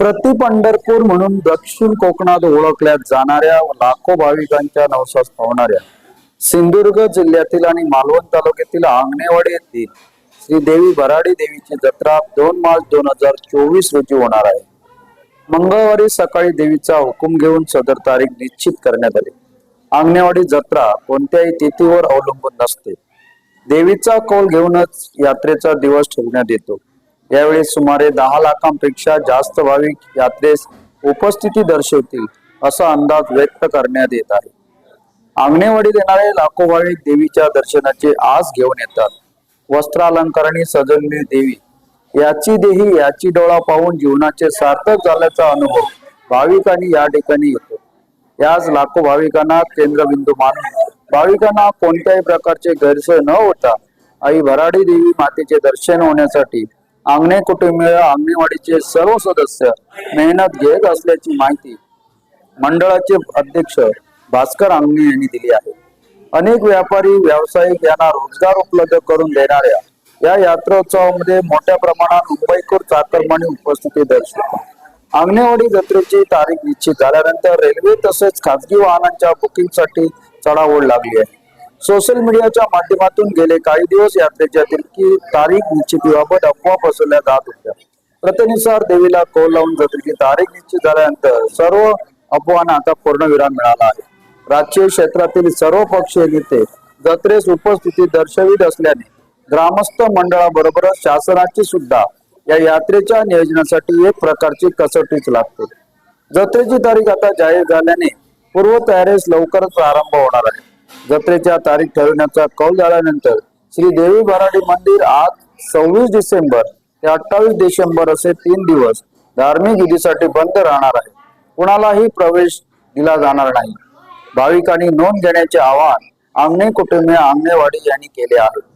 प्रति पंढरपूर म्हणून दक्षिण कोकणात ओळखल्या जाणाऱ्या लाखो भाविकांच्या नवसास पावणाऱ्या सिंधुदुर्ग जिल्ह्यातील आणि मालवण तालुक्यातील आंगणेवाडी येथील श्री देवी भराडी देवीची जत्रा दोन मार्च दोन हजार चोवीस रोजी होणार आहे. मंगळवारी सकाळी देवीचा हुकूम घेऊन सदर तारीख निश्चित करण्यात आली. आंगणेवाडी जत्रा कोणत्याही तिथीवर अवलंबून नसते. देवीचा कौल घेऊनच यात्रेचा दिवस ठेवण्यात येतो. यावेळी सुमारे दहा लाखांपेक्षा जास्त भाविक यात्रेस उपस्थिती दर्शवतील असा अंदाज व्यक्त करण्यात येत आहे. आंगणेवाडीत येणारे लाखो भाविक देवीच्या दर्शनाचे आस घेऊन येतात. वस्त्रालंकारणी सजवलेली देवी याची देही याची डोळा पाहून जीवनाचे सार्थक झाल्याचा अनुभव भाविकांनी या ठिकाणी येतो. याच लाखो भाविकांना केंद्रबिंदू मानून भाविकांना कोणत्याही प्रकारचे गैरसोय न होता आई भराडी देवी मातेचे दर्शन होण्यासाठी आंगणे कुटुंबीय आंगणेवाडीचे सर्व सदस्य मेहनत घेत असल्याची माहिती मंडळाचे अध्यक्ष भास्कर आंगणे यांनी दिली आहे. अनेक व्यापारी व्यावसायिक यांना रोजगार उपलब्ध करून देणाऱ्या या यात्रोत्सवामध्ये मोठ्या प्रमाणात मुंबईकर चाकरमानी उपस्थिती दर्शवतात. आंगणेवाडी जत्रेची तारीख निश्चित झाल्यानंतर रेल्वे तसेच खासगी वाहनांच्या बुकिंगसाठी चढाओढ लागली आहे. सोशल मीडियाच्या माध्यमातून गेले काही दिवस यात्रेच्या तिरकी तारीख निश्चितीबाबत अफवा पसरल्या जात होत्या. प्रथेनुसार देवीला कौल लावून जत्रेची तारीख निश्चित झाल्यानंतर सर्व अफवांना आता पूर्णविराम मिळाला आहे. राजकीय क्षेत्रातील सर्व पक्षीय नेते जत्रेस उपस्थिती दर्शवित असल्याने ग्रामस्थ मंडळाबरोबरच शासनाची सुद्धा या यात्रेच्या नियोजनासाठी एक प्रकारची कसोटीच लागते. जत्रेची तारीख आता जाहीर झाल्याने पूर्व तयारीस लवकरच प्रारंभ होणार आहे. जत्रेच्या तारीख ठरवण्याचा कौल झाल्यानंतर श्री देवी भराडी मंदिर आज सव्वीस डिसेंबर ते अठ्ठावीस डिसेंबर असे तीन दिवस धार्मिक विधीसाठी बंद राहणार आहे. कुणालाही प्रवेश दिला जाणार नाही. भाविकांनी नोंद घेण्याचे आवाहन आंगणे कुटुंबीय आंगणेवाडी यांनी केले आहे.